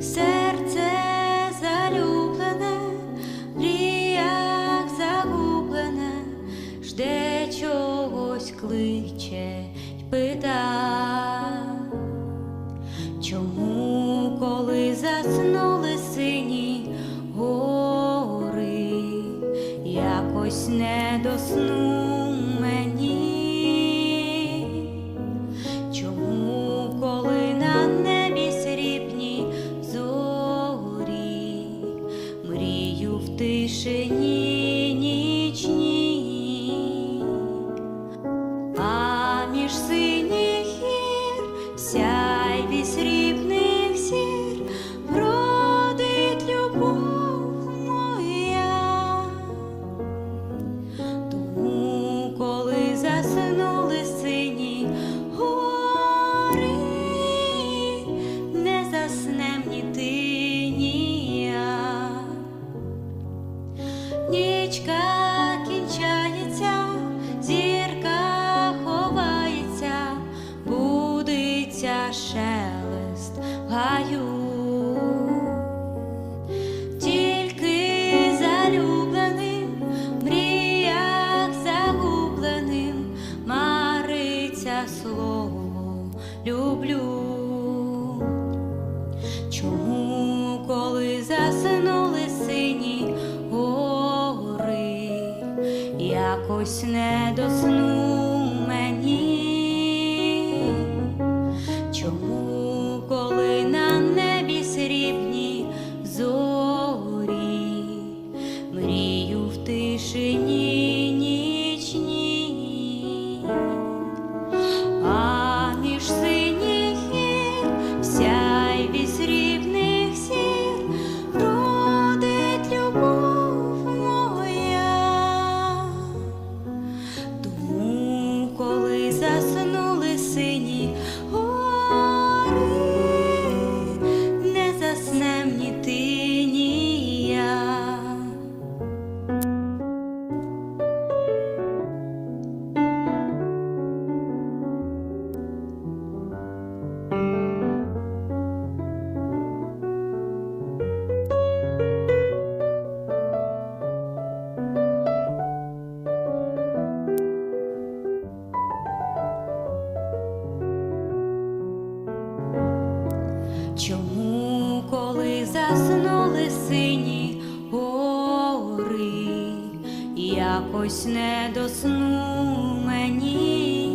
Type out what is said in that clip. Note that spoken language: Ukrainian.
серце залюблене, мріях загублене, жде чогось кличе й пита, чому, коли заснули сині гори, якось не досну мені. тишині. я слово люблю, чому коли засинули сині гори, якось не до. Чому, коли заснули сині гори, якось не до сну мені?